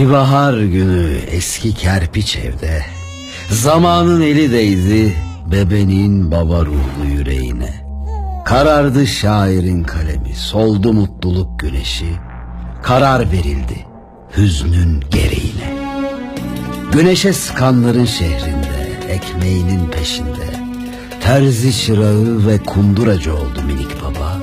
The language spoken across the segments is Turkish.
Bir bahar günü eski kerpiç evde Zamanın eli değdi bebenin baba ruhlu yüreğine. Karardı şairin kalemi soldu mutluluk güneşi Karar verildi hüznün gereğine. Güneşe sıkanların şehrinde ekmeğinin peşinde Terzi çırağı ve kunduracı oldu minik baba.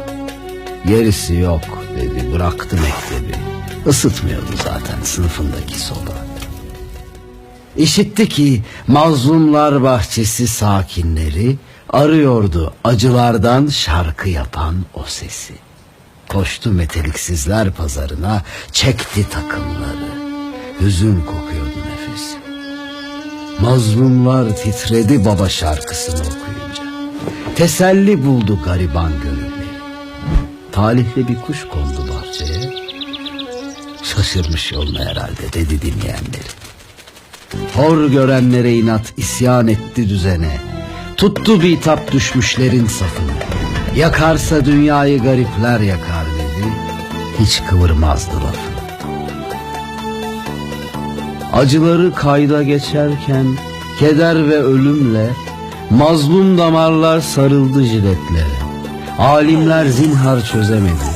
Gerisi yok dedi bıraktı mektebi Isıtmıyordu zaten sınıfındaki soba. İşitti ki mazlumlar bahçesi sakinleri Arıyordu acılardan şarkı yapan o sesi. Koştu meteliksizler pazarına çekti takımları. Hüzün kokuyordu nefesi Mazlumlar titredi baba şarkısını okuyunca. Teselli buldu gariban gönülleri. Talihli bir kuş kondu Şaşırmış yolunu herhalde dedi dinleyenleri. Hor görenlere inat isyan etti düzene. Tuttu bitap düşmüşlerin safını Yakarsa dünyayı garipler yakar dedi. Hiç kıvırmazdı lafını Acıları kayda geçerken Keder ve ölümle Mazlum damarlar sarıldı jiletlere. Alimler zinhar çözemedi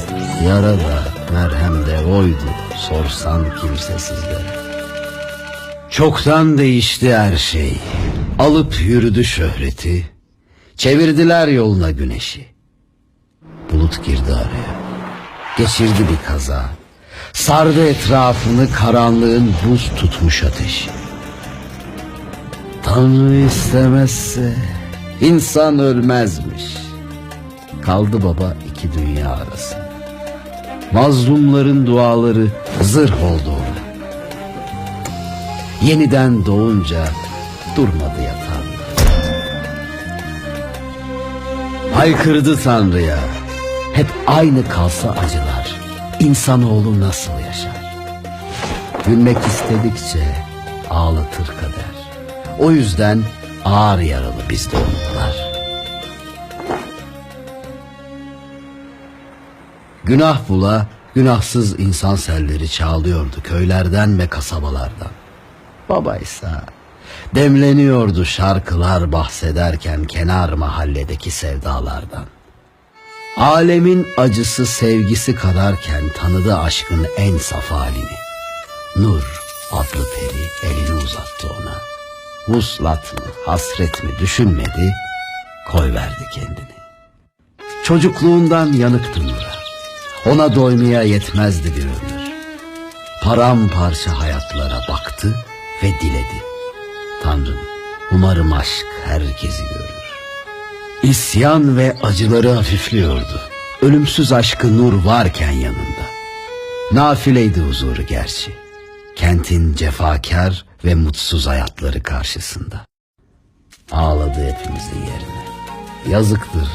Yara da merhem de oydu Sorsan kimsesizlere. Çoktan değişti her şey. Alıp yürüdü şöhreti Çevirdiler yoluna güneşi. Bulut girdi araya Geçirdi bir kaza. Sardı etrafını karanlığın buz tutmuş ateşi. Tanrı istemezse insan ölmezmiş. Kaldı baba iki dünya arasında Mazlumların duaları zırh oldu. Ona Yeniden doğunca durmadı yatağında Haykırdı Tanrı'ya. Hep aynı kalsa acılar İnsanoğlu nasıl yaşar? Gülmek istedikçe ağlatır kader. O yüzden ağır yaralı bizde umutlar Günah bula günahsız insan selleri çağlıyordu köylerden ve kasabalardan. Babaysa demleniyordu şarkılar bahsederken kenar mahalledeki sevdalardan. Alemin acısı sevgisi kadarken tanıdı aşkın en saf halini. Nur adlı peri elini uzattı ona. Vuslat mı hasret mi düşünmedi koyverdi kendini. Çocukluğundan yanıktı Nur'a. Ona doymaya yetmezdi bir ömür. Paramparça hayatlara baktı ve diledi. Tanrım umarım aşk herkesi görür. İsyan ve acıları hafifliyordu. Ölümsüz aşkı nur varken yanında. Nafileydi huzuru gerçi. Kentin cefakar ve mutsuz hayatları karşısında. Ağladı hepimizin yerine. Yazıktır.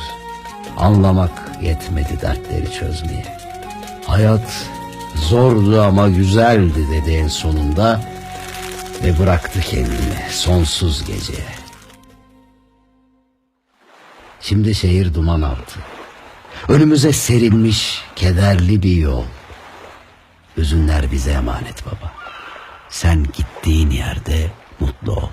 Anlamak yetmedi dertleri çözmeye. Hayat zordu ama güzeldi dedi en sonunda ve bıraktı kendini sonsuz geceye. Şimdi şehir duman altı. Önümüze serilmiş kederli bir yol. Üzünler bize emanet baba. Sen gittiğin yerde mutlu ol.